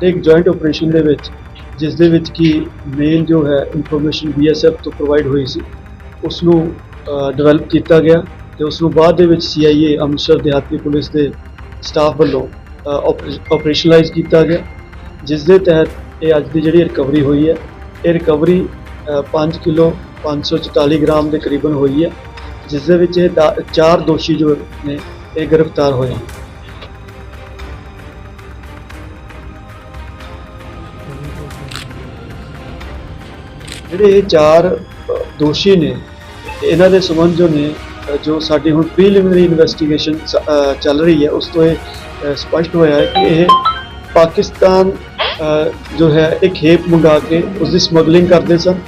ਤੇ ਇੱਕ joint operation ਦੇ ਵਿੱਚ, ਜਿਸ ਦੇ ਵਿੱਚ ਕਿ ਮੇਨ ਜੋ ਹੈ ਇਨਫੋਰਮੇਸ਼ਨ ਬੀਐਸਐਫ ਤੋਂ ਪ੍ਰੋਵਾਈਡ ਹੋਈ ਸੀ ਉਸ ਨੂੰ ਡਿਵੈਲਪ ਕੀਤਾ ਗਿਆ ਤੇ ਉਸ ਨੂੰ ਬਾਅਦ ਦੇ ਵਿੱਚ ਸੀਆਈਏ ਅੰਮ੍ਰਿਤਸਰ ਦਿਹਾਤੀ ਪੁਲਿਸ ਦੇ ਸਟਾਫ ਵੱਲੋਂ ਆਪਰੇਸ਼ਨਲਾਈਜ਼ ਕੀਤਾ ਗਿਆ, ਜਿਸ ਦੇ ਤਹਿਤ ਇਹ ਅੱਜ ਦੀ ਜਿਹੜੀ ਰਿਕਵਰੀ ਹੋਈ ਹੈ, ਇਹ ਰਿਕਵਰੀ 5 ਕਿਲੋ 544 ਗ੍ਰਾਮ ਦੇ ਕਰੀਬਨ ਹੋਈ ਹੈ, ਜਿਸ ਦੇ ਵਿੱਚ ਇਹ ਦਾ- ਚਾਰ ਦੋਸ਼ੀ ਜੋ ਨੇ, ਇਹ ਗ੍ਰਿਫਤਾਰ ਹੋਏ ਜਿਹੜੇ ਇਹ ਚਾਰ ਦੋਸ਼ੀ ਨੇ ਇਹਨਾਂ ਦੇ ਸੰਬੰਧ ਜੋ ਨੇ ਜੋ ਸਾਡੀ ਹੁਣ ਪ੍ਰੀਲਿਮਿਨਰੀ ਇਨਵੈਸਟੀਗੇਸ਼ਨ ਚੱਲ ਰਹੀ ਹੈ ਉਸ ਤੋਂ ਇਹ ਅ, ਸਪਸ਼ਟ ਹੋਇਆ ਹੈ ਕਿ ਇਹ ਪਾਕਿਸਤਾਨ ਜੋ ਹੈ ਇੱਕ ਖੇਪ ਮੰਗਾ ਕੇ ਉਸ ਦੀ ਸਮਗਲਿੰਗ ਕਰਦੇ ਸਨ।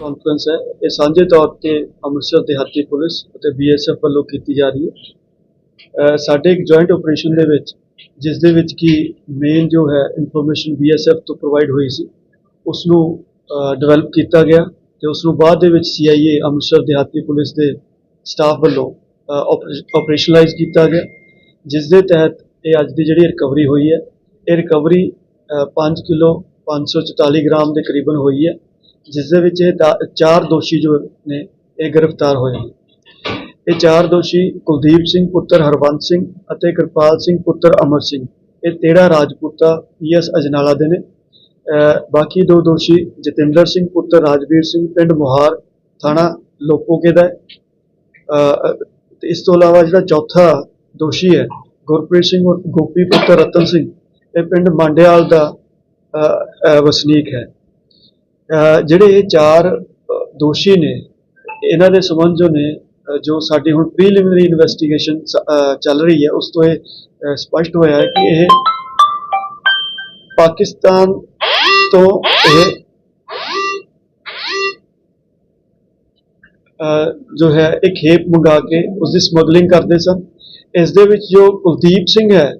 ਕਾਨਫਰੰਸ ਹੈ। ਇਹ ਸਾਂਝੇ ਤੌਰ ਤੇ ਅੰਮ੍ਰਿਤਸਰ ਦਿਹਾਤੀ ਪੁਲਿਸ ਅਤੇ ਬੀਐਸਐਫ ਵੱਲੋਂ ਕੀਤੀ ਜਾ ਰਹੀ ਹੈ। ਸਾਡੇ ਇੱਕ ਜੁਆਇੰਟ ਆਪਰੇਸ਼ਨ ਦੇ ਵਿੱਚ ਜਿਸ ਦੇ ਵਿੱਚ ਕੀ ਮੇਨ ਜੋ ਹੈ ਇਨਫੋਰਮੇਸ਼ਨ ਬੀਐਸਐਫ ਤੋਂ ਪ੍ਰੋਵਾਈਡ ਹੋਈ ਸੀ। ਉਸ ਨੂੰ ਡਿਵੈਲਪ ਕੀਤਾ ਗਿਆ ਤੇ ਉਸ ਨੂੰ ਬਾਅਦ ਦੇ ਵਿੱਚ ਸੀਆਈਏ ਅੰਮ੍ਰਿਤਸਰ ਦਿਹਾਤੀ ਪੁਲਿਸ ਦੇ ਸਟਾਫ ਵੱਲੋਂ ਆਪਰੇਸ਼ਨਲਾਈਜ਼ ਕੀਤਾ ਗਿਆ ਜਿਸ ਦੇ ਤਹਿਤ ਇਹ ਅੱਜ ਦੀ ਜਿਹੜੀ ਰਿਕਵਰੀ ਹੋਈ ਹੈ, ਇਹ ਰਿਕਵਰੀ 5 ਕਿਲੋ 544 ਗ੍ਰਾਮ ਦੇ ਕਰੀਬਨ ਹੋਈ ਹੈ ਜਿਸ ਦੇ ਵਿੱਚ ਇਹ ਦਾ- ਚਾਰ ਦੋਸ਼ੀ ਜੋ ਨੇ, ਇਹ ਗ੍ਰਿਫਤਾਰ ਹੋਏ ਹਨ। ਇਹ ਚਾਰ ਦੋਸ਼ੀ ਕੁਲਦੀਪ ਸਿੰਘ, ਪੁੱਤਰ ਹਰਵੰਤ ਸਿੰਘ ਅਤੇ ਕਿਰਪਾਲ ਸਿੰਘ, ਪੁੱਤਰ ਅਮਰ ਸਿੰਘ। ਇਹ ਤੇੜਾ ਰਾਜਪੂਤਾ ਪੀਐਸ ਅਜਨਾਲਾ ਦੇ ਨੇ। ਬਾਕੀ ਦੋ ਦੋਸ਼ੀ ਜਤਿੰਦਰ ਸਿੰਘ ਪੁੱਤਰ ਰਾਜਵੀਰ ਸਿੰਘ ਪਿੰਡ ਮੁਹਾਰ ਥਾਣਾ ਲੋਪੋਕੇ ਦਾ ਤੇ ਇਸ ਤੋਂ ਇਲਾਵਾ ਜਿਹੜਾ ਚੌਥਾ ਦੋਸ਼ੀ ਹੈ ਗੁਰਪ੍ਰੀਤ ਸਿੰਘ ਉਰਫ ਗੋਪੀ ਪੁੱਤਰ ਰਤਨ ਸਿੰਘ ਇਹ ਪਿੰਡ ਮਾਂਡਿਆਲ ਦਾ ਵਸਨੀਕ ਹੈ। ਜਿਹੜੇ ਇਹ ਚਾਰ ਦੋਸ਼ੀ ਨੇ ਇਹਨਾਂ ਦੇ ਸੰਬੰਧ ਜੋ ਨੇ ਜੋ ਸਾਡੀ ਹੁਣ ਪ੍ਰੀਲਿਮਿਨਰੀ ਇਨਵੈਸਟੀਗੇਸ਼ਨ ਚੱਲ ਰਹੀ ਹੈ ਉਸ ਤੋਂ ਇਹ ਅਹ, ਸਪਸ਼ਟ ਹੋਇਆ ਹੈ ਕਿ ਇਹ ਪਾਕਿਸਤਾਨ ਤੋਂ ਇਹ ਜੋ ਹੈ ਇੱਕ ਖੇਪ ਮੰਗਾ ਕੇ ਉਸ ਦੀ ਸਮਗਲਿੰਗ ਕਰਦੇ ਸਨ। ਇਸ ਦੇ ਵਿੱਚ ਜੋ ਕੁਲਦੀਪ ਸਿੰਘ ਹੈ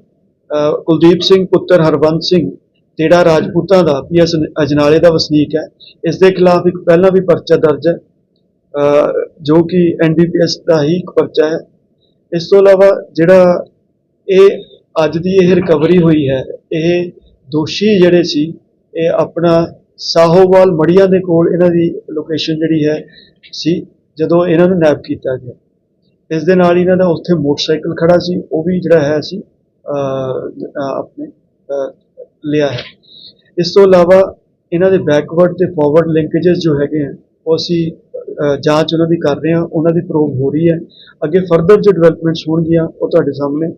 ਕੁਲਦੀਪ ਸਿੰਘ ਪੁੱਤਰ ਹਰਵੰਤ ਸਿੰਘ ਤੇੜਾ ਰਾਜਪੂਤਾਂ ਦਾ ਪੀਐਸ ਅਜਨਾਲੇ ਦਾ ਵਸਨੀਕ ਹੈ ਇਸ ਦੇ ਖਿਲਾਫ ਇੱਕ ਪਹਿਲਾਂ ਵੀ ਪਰਚਾ ਦਰਜ ਹੈ। ਅਹ, ਜੋ ਕਿ ਐਨਡੀਪੀਐਸ ਦਾ ਹੀ ਇੱਕ ਪਰਚਾ ਹੈ। ਇਸ ਤੋਂ ਇਲਾਵਾ ਜਿਹੜਾ ਇਹ ਅੱਜ ਦੀ ਇਹ ਰਿਕਵਰੀ ਹੋਈ ਹੈ ਇਹ ਦੋਸ਼ੀ ਜਿਹੜੇ ਸੀ ਇਹ ਆਪਣਾ ਸਾਹੋਵਾਲ ਮੜੀਆਂ ਦੇ ਕੋਲ ਇਹਨਾਂ ਦੀ ਲੋਕੇਸ਼ਨ ਜਿਹੜੀ ਹੈ ਸੀ, ਜਦੋਂ ਇਹਨਾਂ ਨੂੰ ਨੈਪ ਕੀਤਾ ਗਿਆ। ਇਸ ਦੇ ਨਾਲ ਇਹਨਾਂ ਦਾ ਉੱਥੇ ਮੋਟਰਸਾਈਕਲ ਖੜਾ ਸੀ, ਉਹ ਵੀ ਜਿਹੜਾ ਹੈ ਸੀ ਆਪਣੇ ਲਿਆ ਹੈ। ਇਸ ਤੋਂ ਇਲਾਵਾ ਇਹਨਾਂ ਦੇ ਬੈਕਵਰਡ ਤੇ ਫਾਰਵਰਡ ਲਿੰਕੇजेस ਜੋ ਹੈਗੇ ਆ, ਉਹ ਅਸੀਂ ਜਾਂਚ ਉਹਨਾਂ ਦੀ ਕਰ ਰਹੇ ਹਾਂ, ਉਹਨਾਂ ਦੀ ਪ੍ਰੋਬ ਹੋ ਰਹੀ ਹੈ। ਅੱਗੇ ਫਰਦਰ ਜੋ ਡਿਵੈਲਪਮੈਂਟਸ ਹੋਣਗੀਆਂ, ਉਹ ਤੁਹਾਡੇ ਸਾਹਮਣੇ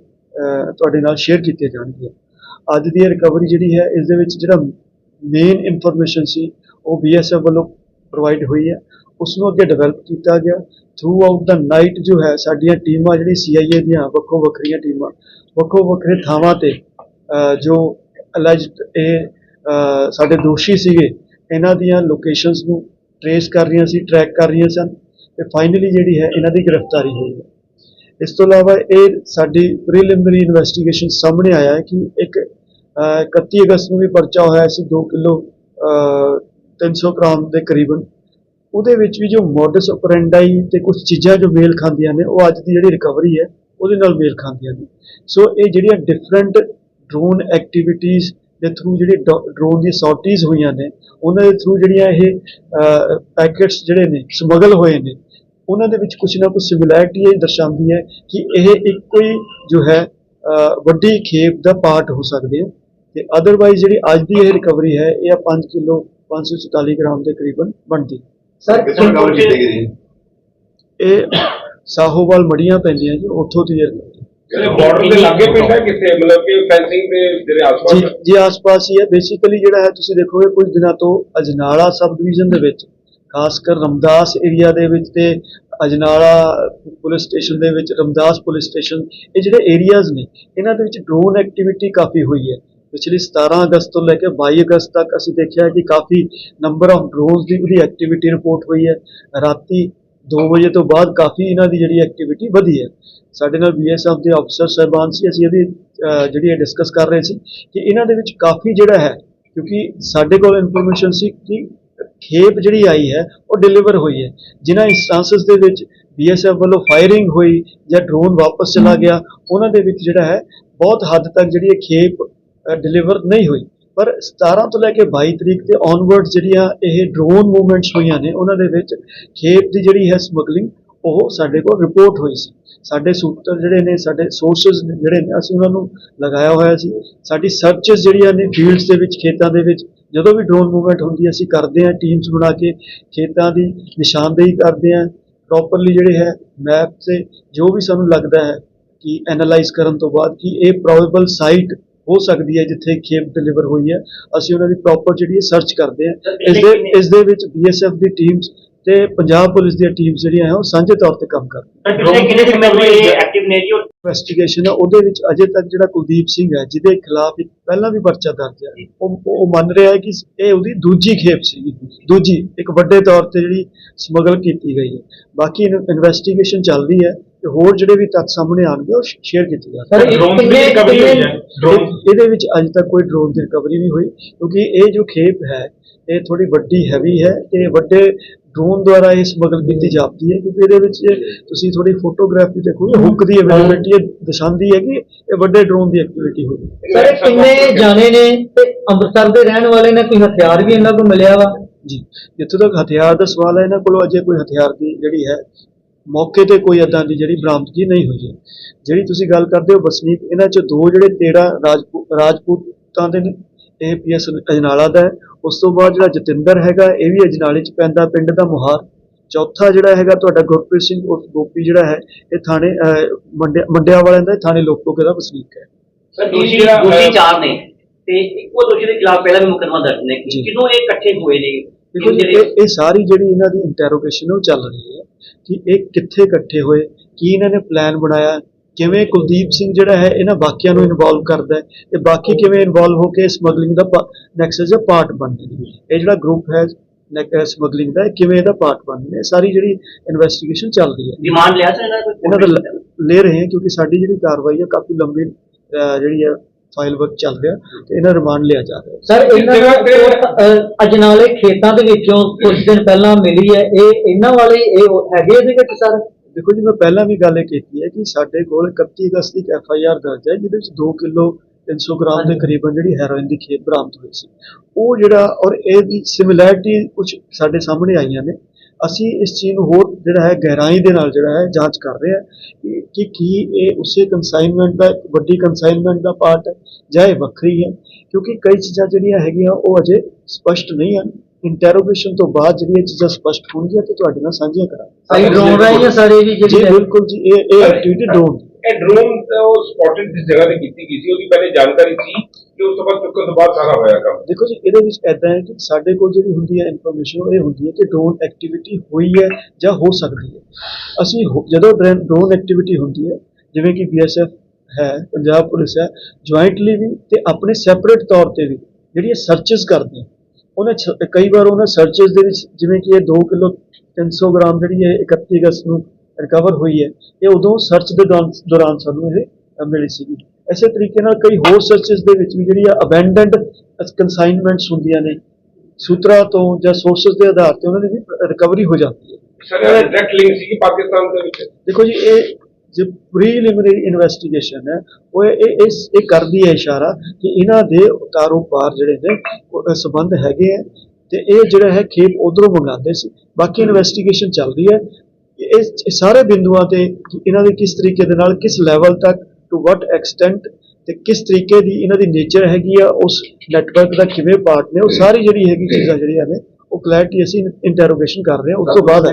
ਤੁਹਾਡੇ ਨਾਲ ਸ਼ੇਅਰ ਕੀਤੀਆਂ ਜਾਣਗੀਆਂ। ਅੱਜ ਦੀ ਰਿਕਵਰੀ ਜਿਹੜੀ ਹੈ, ਇਸ ਦੇ ਵਿੱਚ ਜਿਹੜਾ ਮੇਨ ਇਨਫੋਰਮੇਸ਼ਨ ਸੀ, ਉਹ ਬੀਐਸਐਫ ਵੱਲੋਂ ਪ੍ਰੋਵਾਈਡ ਹੋਈ ਹੈ। ਉਸ ਨੂੰ ਅੱਗੇ ਡਿਵੈਲਪ ਕੀਤਾ ਗਿਆ। ਥਰੂ ਆਊਟ ਦਾ ਨਾਈਟ ਜੋ ਹੈ, ਸਾਡੀਆਂ ਟੀਮਾਂ ਜਿਹੜੀ ਸੀਆਈਏ ਦੀਆਂ, ਵੱਖੋ ਵੱਖਰੀਆਂ ਟੀਮਾਂ, ਵੱਖੋ ਵੱਖਰੇ ਥਾਵਾਂ ਤੇ ਜੋ ਅਲੈਜਡ ਇਹ ਸਾਡੇ ਦੋਸ਼ੀ ਸੀਗੇ, ਇਹਨਾਂ ਦੀਆਂ ਲੋਕੇਸ਼ਨਸ ਨੂੰ ਟਰੇਸ ਕਰ ਰਹੀਆਂ ਸੀ ਟਰੈਕ ਕਰ ਰਹੀਆਂ ਸਨ ਤੇ ਫਾਈਨਲੀ ਜਿਹੜੀ ਹੈ, ਇਹਨਾਂ ਦੀ ਗ੍ਰਿਫਤਾਰੀ ਹੋਈ ਹੈ। ਇਸ ਤੋਂ ਇਲਾਵਾ ਇਹ ਸਾਡੀ ਪ੍ਰੀਲਿਮਿਨਰੀ ਇਨਵੈਸਟੀਗੇਸ਼ਨ ਸਾਹਮਣੇ ਆਇਆ ਹੈ ਕਿ ਇੱਕ 31 ਅਗਸਤ ਨੂੰ ਵੀ ਪਰਚਾ ਹੋਇਆ ਸੀ 2 ਕਿਲੋ 300 ਗ੍ਰਾਮ ਦੇ ਕਰੀਬਨ। ਉਹਦੇ ਵਿੱਚ ਵੀ ਜੋ ਮੋਡਸ ਆਪਰੈਂਡਾਈ ਤੇ ਕੁਝ ਚੀਜ਼ਾਂ ਜੋ ਮੇਲ ਖਾਂਦੀਆਂ ਨੇ, ਉਹ ਅੱਜ ਦੀ ਜਿਹੜੀ ਰਿਕਵਰੀ ਹੈ, ਉਹਦੇ ਨਾਲ ਮੇਲ ਖਾਂਦੀਆਂ ਨੇ। ਸੋ ਇਹ ਜਿਹੜੀਆਂ ਡਿਫਰੈਂਟ ਡਰੋਨ ਐਕਟੀਵਿਟੀਜ਼ ਦੇ ਥਰੂ ਜਿਹੜੀ ਡਰੋਨ ਦੀ ਸੌਰਟੀਜ਼ ਹੋਈਆਂ ਨੇ, ਉਹਨਾਂ ਦੇ ਥਰੂ ਜਿਹੜੀਆਂ ਇਹ ਪੈਕੇਟਸ ਜਿਹੜੇ ਨੇ ਸਮਗਲ ਹੋਏ ਨੇ, ਉਹਨਾਂ ਦੇ ਵਿੱਚ ਕੁਝ ਨਾ ਕੁਝ ਸਿਮਿਲੈਰਿਟੀ ਇਹ ਦਰਸਾਉਂਦੀ ਹੈ ਕਿ ਇਹ ਇੱਕੋ ਹੀ ਜੋ ਹੈ ਵੱਡੀ ਖੇਪ ਦਾ ਪਾਰਟ ਹੋ ਸਕਦੇ ਆ। ਤੇ ਅਦਰਵਾਈਜ਼ ਜਿਹੜੀ ਅੱਜ ਦੀ ਇਹ ਰਿਕਵਰੀ ਹੈ ਇਹ 5 ਕਿਲੋ 544 ਗ੍ਰਾਮ ਦੇ ਕਰੀਬਨ ਬਣਦੀ। ਸਰ ਜੀ। ਇਹ ਸਾਹੋਵਾਲ ਮੜੀਆਂ ਪੈਂਦੀਆਂ ਜੀ ਉੱਥੋਂ ਦੀ। ਜਿਹੜੇ ਬਾਰਡਰ ਦੇ ਲਾਗੇ ਪਿੰਡ ਹੈ ਕਿੱਥੇ? ਮਤਲਬ ਕਿ ਫੈਂਸਿੰਗ ਦੇ ਜਿਹੜੇ ਜੀ ਆਸ-ਪਾਸ ਜੀ ਆਸ-ਪਾਸ ਹੀ ਹੈ। ਬੇਸਿਕਲੀ ਜਿਹੜਾ ਹੈ ਤੁਸੀਂ ਦੇਖੋਗੇ ਕੁਝ ਦਿਨਾਂ ਤੋਂ ਅਜਨਾਲਾ ਸਬ ਡਿਵੀਜ਼ਨ ਦੇ ਵਿੱਚ ਖਾਸ ਕਰ ਰਮਦਾਸ ਏਰੀਆ ਦੇ ਵਿੱਚ ਤੇ ਅਜਨਾਲਾ ਪੁਲਿਸ ਸਟੇਸ਼ਨ ਦੇ ਵਿੱਚ ਰਮਦਾਸ ਪੁਲਿਸ ਸਟੇਸ਼ਨ ਇਹ ਜਿਹੜੇ ਏਰੀਆਜ਼ ਨੇ ਇਹਨਾਂ ਦੇ ਵਿੱਚ ਡਰੋਨ ਐਕਟੀਵਿਟੀ ਕਾਫੀ ਹੋਈ ਹੈ। ਪਿਛਲੀ 17 ਅਗਸਤ ਤੋਂ ਲੈ ਕੇ 22 ਅਗਸਤ ਤੱਕ ਅਸੀਂ ਦੇਖਿਆ ਕਿ ਕਾਫੀ ਨੰਬਰ ਆਫ ਡਰੋਨਸ ਦੀ ਉਹਦੀ ਐਕਟੀਵਿਟੀ ਰਿਪੋਰਟ ਹੋਈ ਹੈ। ਰਾਤੀ 2 ਵਜੇ ਤੋਂ ਬਾਅਦ ਕਾਫੀ ਇਹਨਾਂ ਦੀ ਜਿਹੜੀ ਐਕਟੀਵਿਟੀ ਵਧੀ ਹੈ। ਸਾਡੇ ਨਾਲ ਬੀਐਸਐਫ ਦੇ ਅਫਸਰ ਸਾਹਿਬਾਨ ਸੀ ਅਸੀਂ ਇਹਦੀ ਅਹ, ਜਿਹੜੀ ਇਹ ਡਿਸਕਸ ਕਰ ਰਹੇ ਸੀ ਕਿ ਇਹਨਾਂ ਦੇ ਵਿੱਚ ਕਾਫੀ ਜਿਹੜਾ ਹੈ ਕਿਉਂਕਿ ਸਾਡੇ ਕੋਲ ਇਨਫੋਰਮੇਸ਼ਨ ਸੀ ਕਿ ਖੇਪ ਜਿਹੜੀ ਆਈ ਹੈ ਉਹ ਡਿਲੀਵਰ ਹੋਈ ਹੈ। ਜਿਨ੍ਹਾਂ ਇੰਸਟੈਂਸਸ ਦੇ ਵਿੱਚ ਬੀਐਸਐਫ ਵੱਲੋਂ ਫਾਇਰਿੰਗ ਹੋਈ ਜਾਂ ਡਰੋਨ ਵਾਪਸ ਚਲਾ ਗਿਆ ਉਹਨਾਂ ਦੇ ਵਿੱਚ ਜਿਹੜਾ ਹੈ ਬਹੁਤ ਹੱਦ ਤੱਕ ਜਿਹੜੀ ਇਹ ਖੇਪ ਡਿਲੀਵਰ ਨਹੀਂ ਹੋਈ। ਪਰ 17 ਤੋਂ ਲੈ ਕੇ 22 ਤਰੀਕ ਤੇ ਔਨਵਰਡ ਜਿਹੜੀਆਂ ਇਹ ਡਰੋਨ ਮੂਵਮੈਂਟਸ ਹੋਈਆਂ ਨੇ, ਉਹਨਾਂ ਦੇ ਵਿੱਚ ਖੇਪ ਦੀ ਜਿਹੜੀ ਹੈ ਸਮਗਲਿੰਗ ਉਹ ਸਾਡੇ ਕੋਲ ਰਿਪੋਰਟ ਹੋਈ ਸੀ। ਸਾਡੇ ਸੂਤਰ ਜਿਹੜੇ ਨੇ, ਸਾਡੇ ਸੋਰਸਸ ਜਿਹੜੇ ਨੇ, ਅਸੀਂ ਉਹਨਾਂ ਨੂੰ ਲਗਾਇਆ ਹੋਇਆ ਸੀ। ਸਾਡੀ ਸਰਚਸ ਜਿਹੜੀਆਂ ਨੇ ਫੀਲਡਸ ਦੇ ਵਿੱਚ, ਖੇਤਾਂ ਦੇ ਵਿੱਚ, ਜਦੋਂ ਵੀ ਡਰੋਨ ਮੂਵਮੈਂਟ ਹੁੰਦੀ ਅਸੀਂ ਕਰਦੇ ਹਾਂ ਟੀਮਸ ਬਣਾ ਕੇ, ਖੇਤਾਂ ਦੀ ਨਿਸ਼ਾਨਦੇਹੀ ਕਰਦੇ ਹਾਂ ਪ੍ਰੋਪਰਲੀ ਜਿਹੜੇ ਹੈ ਮੈਪ ਤੇ ਜੋ ਵੀ ਸਾਨੂੰ ਲੱਗਦਾ ਹੈ, ਕਿ ਐਨਾਲਾਈਜ਼ ਕਰਨ ਤੋਂ ਬਾਅਦ ਕਿ ਇਹ ਪ੍ਰੋਬੇਬਲ ਸਾਈਟ ਹੋ ਸਕਦੀ ਹੈ ਜਿੱਥੇ ਖੇਪ ਡਿਲੀਵਰ ਹੋਈ ਹੈ। ਅਸੀਂ ਉਹਨਾਂ ਦੀ ਪ੍ਰੋਪਰ ਜਿਹੜੀ ਹੈ ਸਰਚ ਕਰਦੇ ਹਾਂ। ਇਸ ਦੇ ਇਸ ਦੇ ਵਿੱਚ ਬੀਐਸਐਫ ਦੀ ਟੀਮਸ ਤੇ ਪੰਜਾਬ ਪੁਲਿਸ ਦੀਆਂ ਟੀਮਸ ਜਿਹੜੀਆਂ ਹੈ ਉਹ ਸਾਂਝੇ ਤੌਰ ਤੇ ਕੰਮ ਕਰਦੀਆਂ ਇਨਵੈਸਟੀਗੇਸ਼ਨ ਹੈ ਉਹਦੇ ਵਿੱਚ ਅਜੇ ਤੱਕ ਜਿਹੜਾ ਕੁਲਦੀਪ ਸਿੰਘ ਹੈ ਜਿਹਦੇ ਖਿਲਾਫ ਇੱਕ ਪਹਿਲਾਂ ਵੀ ਪਰਚਾ ਦਰਜ ਹੈ ਉਹ ਉਹ ਮੰਨ ਰਿਹਾ ਹੈ ਕਿ ਇਹ ਉਹਦੀ ਦੂਜੀ ਖੇਪ ਸੀ ਦੂਜੀ ਇੱਕ ਵੱਡੇ ਤੌਰ ਤੇ ਜਿਹੜੀ ਸਮਗਲ ਕੀਤੀ ਗਈ ਹੈ। ਬਾਕੀ ਇਨਵੈਸਟੀਗੇਸ਼ਨ ਚੱਲਦੀ ਹੈ। ਤੇ ਹੋਰ ਜਿਹੜੇ ਵੀ ਤੱਥ ਸਾਹਮਣੇ ਆਉਣਗੇ ਉਹ ਸ਼ੇਅਰ ਕੀਤੇ ਜਾਣਗੇ ਸਰ ਡਰੋਨ ਦੀ ਰਿਕਵਰੀ ਹੋਈ ਹੈ। ਡਰੋਨ ਇਹਦੇ ਵਿੱਚ ਅੱਜ ਤੱਕ ਕੋਈ ਡਰੋਨ ਦੀ ਰਿਕਵਰੀ ਨਹੀਂ ਹੋਈ ਕਿਉਂਕਿ ਇਹ ਜੋ ਖੇਪ ਹੈ ਇਹ ਥੋੜੀ ਵੱਡੀ ਹੈਵੀ ਹੈ ਤੇ ਵੱਡੇ ਡਰੋਨ ਦੁਆਰਾ ਇਹ ਸਮਗਲ ਕੀਤੀ ਜਾਂਦੀ ਹੈ ਕਿਉਂਕਿ ਇਹਦੇ ਵਿੱਚ ਤੁਸੀਂ ਥੋੜੀ ਫੋਟੋਗ੍ਰਾਫੀ ਦੇਖੋਗੇ ਹੁੱਕ ਦੀ ਅਵੇਲੇਬਿਲਟੀ ਦਰਸਾਉਂਦੀ ਹੈ ਕਿ ਇਹ ਵੱਡੇ ਡਰੋਨ ਦੀ ਐਕਟੀਵਿਟੀ ਹੋਈ ਸਰ ਇਹ ਕਿੰਨੇ ਜਾਣੇ ਨੇ ਤੇ ਅੰਮ੍ਰਿਤਸਰ ਦੇ ਰਹਿਣ ਵਾਲੇ ਨੇ? ਕੋਈ ਹਥਿਆਰ ਵੀ ਇਹਨਾਂ ਕੋਲ ਮਿਲਿਆ ਵਾ? ਜੀ ਜਿੱਥੋਂ ਤੱਕ ਹਥਿਆਰ ਦਾ ਸਵਾਲ ਹੈ ਇਹਨਾਂ ਕੋਲੋਂ ਅਜੇ ਕੋਈ ਹਥਿਆਰ ਦੀ ਜਿਹੜੀ ਹੈ ਮੌਕੇ ਤੇ ਕੋਈ ਏਦਾਂ ਦੀ ਜਿਹੜੀ ਬਰਾਮਦਗੀ ਨਹੀਂ ਹੋਈ ਹੈ। ਜਿਹੜੀ ਤੁਸੀਂ ਗੱਲ ਕਰਦੇ ਹੋ ਵਸਨੀਕ ਇਹਨਾਂ ਚ ਦੋ ਜਿਹੜੇ ਤੇੜਾ ਰਾਜਪੂਤ ਰਾਜਪੂਤਾਂ ਦੇ ਨੇ ਇਹ ਪੀਐਸ ਅਜਨਾਲਾ ਦਾ ਹੈ। ਉਸ ਤੋਂ ਬਾਅਦ ਜਿਹੜਾ ਜਤਿੰਦਰ ਹੈਗਾ ਇਹ ਵੀ ਅਜਨਾਲੇ ਚ ਪੈਂਦਾ ਪਿੰਡ ਦਾ ਮੁਹਾਰ। ਚੌਥਾ ਜਿਹੜਾ ਹੈਗਾ ਤੁਹਾਡਾ ਗੁਰਪ੍ਰੀਤ ਸਿੰਘ ਉਰਫ ਗੋਪੀ ਜਿਹੜਾ ਹੈ ਇਹ ਥਾਣੇ ਅਹ, ਮੰਡਿਆ ਮੰਡਿਆ ਵਾਲਿਆਂ ਦਾ ਥਾਣੇ ਲੋਕੋਕੇ ਦਾ ਵਸਨੀਕ ਹੈ? ਸਰ ਇਹ ਦੋਸ਼ੀ ਜਿਹੜਾ, ਦੋਸ਼ੀ ਅਹ, ਚਾਰ ਨੇ। ਤੇ ਇੱਕੋ ਦੋਸ਼ੀ ਦੇ ਖਿਲਾਫ ਪਹਿਲਾਂ ਵੀ ਮੁਕੱਦਮਾ ਦਰਜ ਨੇ। ਜਦੋਂ ਇਹ ਇਕੱਠੇ ਹੋਏ ਨੇ? ਦੇਖੋ ਜੀ ਇਹ ਇਹ ਸਾਰੀ ਜਿਹੜੀ ਇਹਨਾਂ ਦੀ ਇੰਟਰੋਗੇਸ਼ਨ ਉਹ ਚੱਲ ਰਹੀ ਹੈ ਕਿ ਇਹ ਕਿੱਥੇ ਇਕੱਠੇ ਹੋਏ ਕੀ ਇਹਨਾਂ ਨੇ ਪਲਾਨ ਬਣਾਇਆ ਕਿਵੇਂ ਕੁਲਦੀਪ ਸਿੰਘ ਜਿਹੜਾ ਹੈ ਇਹਨਾਂ ਬਾਕੀਆਂ ਨੂੰ ਇਨਵੋਲਵ ਕਰਦਾ ਹੈ ਤੇ ਬਾਕੀ ਕਿਵੇਂ ਇਨਵੋਲਵ ਹੋ ਕੇ ਸਮਗਲਿੰਗ ਦਾ ਨੈਕਸਸ ਦਾ ਪਾਰਟ ਬਣਦੇ ਨੇ। ਇਹ ਜਿਹੜਾ ਗਰੁੱਪ ਹੈ ਸਮਗਲਿੰਗ ਦਾ ਕਿਵੇਂ ਇਹਦਾ ਪਾਰਟ ਬਣਦੇ ਨੇ? ਸਾਰੀ ਜਿਹੜੀ ਇਨਵੈਸਟੀਗੇਸ਼ਨ ਚੱਲ ਰਹੀ ਹੈ। ਰਿਮਾਂਡ ਲਿਆ ਸਰ ਇਹਨਾਂ ਦਾ ਲ- ਰਹੇ ਹਾਂ ਕਿਉਂਕਿ ਸਾਡੀ ਜਿਹੜੀ ਕਾਰਵਾਈ ਹੈ ਕਾਫੀ ਲੰਬੀ ਜਿਹੜੀ ਹੈ ਫਾਈਲ ਵਰਕ ਚੱਲ ਰਿਹਾ ਤੇ ਇਹਨਾਂ ਰਿਮਾਂਡ ਲਿਆ ਜਾ ਰਿਹਾ। ਸਰ ਇਹਨਾਂ ਦਾ ਅਹ, ਅਜਨਾਲੇ ਖੇਤਾਂ ਦੇ ਵਿੱਚੋਂ ਕੁਝ ਦਿਨ ਪਹਿਲਾਂ ਮਿਲੀ ਹੈ। ਇਹ ਇਹਨਾਂ ਵਾਲੇ ਇਹ ਹੈਗੇ ਇਹਦੇ ਵਿੱਚ ਸਰ ਦੇਖੋ ਜੀ ਮੈਂ ਪਹਿਲਾਂ ਵੀ ਗੱਲ ਇਹ ਕੀਤੀ ਹੈ ਕਿ ਸਾਡੇ ਕੋਲ 31 ਅਗਸਤ ਦੀ ਐਫ ਆਈ ਆਰ ਦਰਜ ਹੈ ਜਿਹਦੇ ਵਿੱਚ 2 ਕਿਲੋ 300 ਗ੍ਰਾਮ ਦੇ ਕਰੀਬਨ ਜਿਹੜੀ ਹੈਰੋਇਨ ਦੀ ਖੇਪ ਬਰਾਮਦ ਹੋਈ ਸੀ। ਉਹ ਜਿਹੜਾ ਔਰ ਇਹਦੀ ਸਿਮਿਲੈਰਿਟੀ ਕੁਝ ਸਾਡੇ ਸਾਹਮਣੇ ਆਈਆਂ ਨੇ। ਅਸੀਂ ਇਸ ਚੀਜ਼ ਨੂੰ ਹੋਰ ਜਿਹੜਾ ਹੈ ਗਹਿਰਾਈ ਦੇ ਨਾਲ ਜਿਹੜਾ ਹੈ ਜਾਂਚ ਕਰ ਰਹੇ ਹਾਂ ਕਿ- ਕਿ ਕੀ ਇਹ ਉਸੇ ਕਨਸਾਈਨਮੈਂਟ ਦਾ ਇੱਕ ਵੱਡੀ ਕਨਸਾਈਨਮੈਂਟ ਦਾ ਪਾਰਟ ਹੈ ਜਾਂ ਇਹ ਵੱਖਰੀ ਹੈ ਕਿਉਂਕਿ ਕਈ ਚੀਜ਼ਾਂ ਜਿਹੜੀਆਂ ਹੈਗੀਆਂ ਉਹ ਅਜੇ ਸਪਸ਼ਟ ਨਹੀਂ ਹਨ। ਇੰਟਰੋਗੇਸ਼ਨ ਤੋਂ ਬਾਅਦ ਜਿਹੜੀਆਂ ਚੀਜ਼ਾਂ ਸਪਸ਼ਟ ਹੋਣਗੀਆਂ ਤੇ ਤੁਹਾਡੇ ਨਾਲ ਸਾਂਝੀਆਂ ਕਰਾਂਗੇ। ਸਾਈ ਡਰੋਨ ਰਾਹੀਂ ਸਾਰੇ ਵੀ ਜੀ ਜਿਹੜੀ ਬਿਲਕੁਲ ਜੀ ਇਹ ਇਹ ਐਕਟੀਵਿਟੀ ਡਰੋਨ ਇਹ ਡਰੋਨ ਉਹ ਸਪੌਟਡ ਜਿਸ ਜਗ੍ਹਾ ਤੇ ਕੀਤੀ ਗਈ ਸੀ ਉਹਦੀ ਪਹਿਲੇ ਜਾਣਕਾਰੀ ਸੀ। ਕਿ ਉਸ ਤੋਂ ਬਾਅਦ ਚੁੱਕਣ ਤੋਂ ਬਾਅਦ ਸਾਰਾ ਹੋਇਆ ਕੰਮ। ਦੇਖੋ ਜੀ, ਇਹਦੇ ਵਿੱਚ ਐਦਾਂ ਹੈ ਕਿ ਸਾਡੇ ਕੋਲ ਜਿਹੜੀ ਹੁੰਦੀ ਹੈ ਇਨਫੋਰਮੇਸ਼ਨ ਇਹ ਹੁੰਦੀ ਹੈ ਕਿ ਡਰੋਨ ਐਕਟੀਵਿਟੀ ਹੋਈ ਹੈ ਜਾਂ ਹੋ ਸਕਦੀ ਹੈ। ਅਸੀਂ ਹੋ- ਜਦੋਂ ਡਰੋਨ ਐਕਟੀਵਿਟੀ ਹੁੰਦੀ ਹੈ, ਜਿਵੇਂ ਕਿ ਬੀਐਸਐਫ ਹੈ, ਪੰਜਾਬ ਪੁਲਿਸ ਹੈ ਜੁਆਇੰਟਲੀ ਵੀ ਤੇ ਆਪਣੇ ਸੈਪਰੇਟ ਤੌਰ ਤੇ ਵੀ ਜਿਹੜੀਆਂ ਸਰਚਸ ਕਰਦੇ ਆ, ਉਹਨੇ ਛ- ਕਈ ਵਾਰ ਉਹਨਾਂ ਸਰਚਸ ਦੇ ਵਿੱਚ ਜਿਵੇਂ ਕਿ ਇਹ 2 ਕਿਲੋ 300 ਗ੍ਰਾਮ ਜਿਹੜੀ ਹੈ 31 ਅਗਸਤ ਨੂੰ ਰਿਕਵਰ ਹੋਈ ਹੈ, ਇਹ ਉਦੋਂ ਸਰਚ ਦੇ ਦੌਰਾਨ ਦੌਰਾਨ ਸਾਨੂੰ ਇਹ ਮਿਲੀ ਸੀਗੀ। ਇਸੇ ਤਰੀਕੇ ਨਾਲ ਕਈ ਹੋਰ ਸਰਚਸ ਦੇ ਵਿੱਚ ਵੀ ਜਿਹੜੀ ਆ ਅਬੈਂਡਨਡ ਕਨਸਾਈਨਮੈਂਟਸ ਹੁੰਦੀਆਂ ਨੇ ਸੂਤਰਾਂ ਤੋਂ ਜਾਂ ਸੋਰਸਸ ਦੇ ਆਧਾਰ ਤੇ ਉਹਨਾਂ ਦੀ ਵੀ ਰਿਕਵਰੀ ਹੋ ਜਾਂਦੀ ਹੈ। ਸਰ ਡਾਇਰੈਕਟ ਲਿੰਕ ਸੀ ਕਿ ਪਾਕਿਸਤਾਨ ਦੇ ਵਿੱਚ? ਦੇਖੋ ਜੀ ਇਹ ਜੋ ਪ੍ਰੀਲਿਮਿਨਰੀ ਇਨਵੈਸਟੀਗੇਸ਼ਨ ਹੈ ਉਹ ਇਹ ਇਸ ਇਹ ਕਰਦੀ ਹੈ ਇਸ਼ਾਰਾ ਕਿ ਇਹਨਾਂ ਦੇ ਪਾਰ ਜਿਹੜੇ ਨੇ ਸਬੰਧ ਹੈਗੇ ਆ ਤੇ ਇਹ ਜਿਹੜਾ ਹੈ ਖੇਪ ਉਧਰੋਂ ਮੰਗਾਉਂਦੇ ਸੀ। ਬਾਕੀ ਇਨਵੈਸਟੀਗੇਸ਼ਨ ਚੱਲ ਰਹੀ ਹੈ ਇਹ ਸਾਰੇ ਬਿੰਦੂਆਂ ਤੇ ਇਹਨਾਂ ਦੇ ਕਿਸ ਤਰੀਕੇ ਦੇ ਨਾਲ ਕਿਸ ਲੈਵਲ ਤੱਕ ਟੂ ਵਾਟ ਐਕਸਟੈਂਟ ਤੇ ਕਿਸ ਤਰੀਕੇ ਦੀ ਇਹਨਾਂ ਦੀ ਨੇਚਰ ਹੈਗੀ ਆ ਉਸ ਨੈਟਵਰਕ ਦਾ ਕਿਵੇਂ ਪਾਰਟ ਨੇ ਉਹ ਸਾਰੀ ਜਿਹੜੀ ਹੈਗੀ ਚੀਜ਼ਾਂ ਜਿਹੜੀਆਂ ਨੇ ਉਹ ਕਲੈਰਿਟੀ ਅਸੀਂ ਇੰਟਰੋਗੇਸ਼ਨ ਕਰ ਰਹੇ ਹਾਂ ਉਸ ਤੋਂ ਬਾਅਦ ਹੈ